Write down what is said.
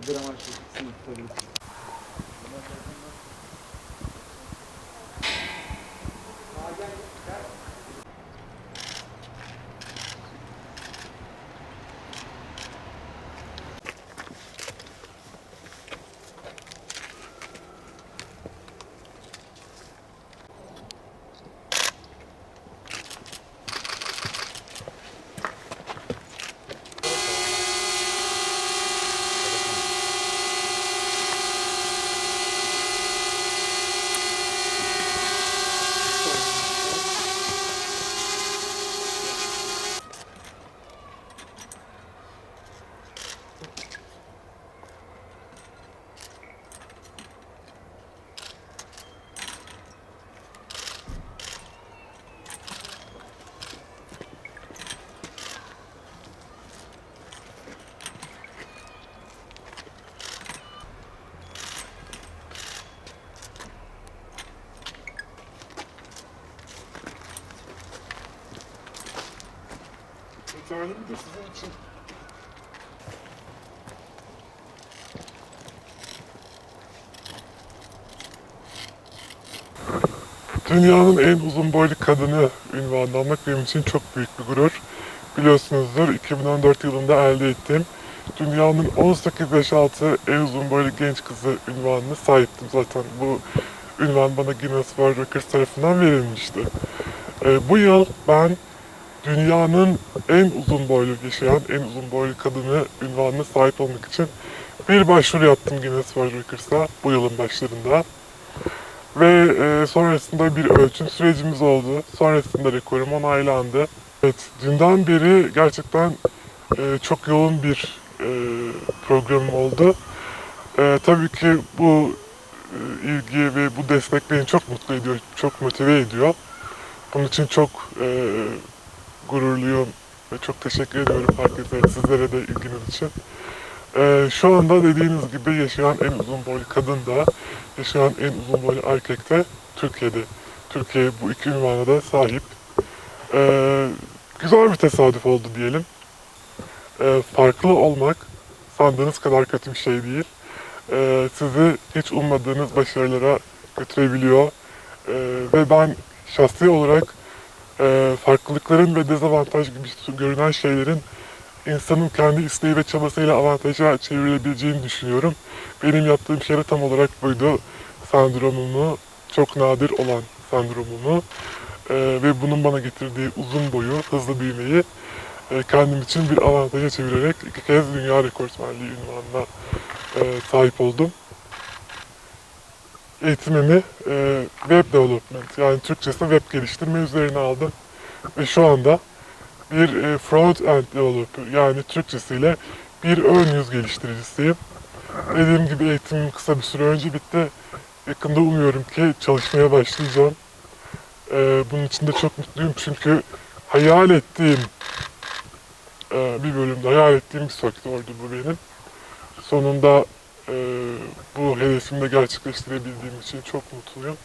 a. tane mi de sizin için? Dünyanın en uzun boylu kadını ünvanını almak benim için çok büyük bir gurur. Biliyorsunuzdur 2014 yılında elde ettiğim dünyanın 18 yaş altı en uzun boylu genç kızı ünvanını sahiptim. Zaten bu ünvan bana Guinness World Records tarafından verilmişti. Ee, bu yıl ben dünyanın en uzun boylu yaşayan, en uzun boylu kadını ünvanına sahip olmak için bir başvuru yaptım Guinness World Records'a bu yılın başlarında. Ve e, sonrasında bir ölçüm sürecimiz oldu. Sonrasında rekorum onaylandı. Evet, dünden beri gerçekten e, çok yoğun bir e, programım oldu. E, tabii ki bu e, ilgi ve bu destek beni çok mutlu ediyor, çok motive ediyor. Bunun için çok e, gururluyum ve çok teşekkür ediyorum herkese, sizlere de ilginiz için. E, şu anda dediğiniz gibi yaşayan en uzun boylu kadın da, yaşayan en uzun boylu erkek de Türkiye'de. Türkiye bu iki ünvana da sahip. E, güzel bir tesadüf oldu diyelim. E, farklı olmak sandığınız kadar kötü bir şey değil. E, sizi hiç ummadığınız başarılara götürebiliyor. E, ve ben şahsi olarak e, farklılıkların ve dezavantaj gibi görünen şeylerin insanın kendi isteği ve çabasıyla avantaja çevrilebileceğini düşünüyorum. Benim yaptığım şey de tam olarak buydu. Sendromumu, çok nadir olan sendromumu e, ve bunun bana getirdiği uzun boyu, hızlı büyümeyi e, kendim için bir avantaja çevirerek iki kez dünya rekortmenliği ünvanına e, sahip oldum. Eğitimimi e, web development yani Türkçesi web geliştirme üzerine aldım. Ve şu anda bir e, front-end developer yani Türkçesiyle bir ön yüz geliştiricisiyim. Dediğim gibi eğitimim kısa bir süre önce bitti. Yakında umuyorum ki çalışmaya başlayacağım. E, bunun için de çok mutluyum çünkü hayal ettiğim e, bir bölümde hayal ettiğim bir sektördü bu benim. Sonunda bu hedefimi de gerçekleştirebildiğim için çok mutluyum.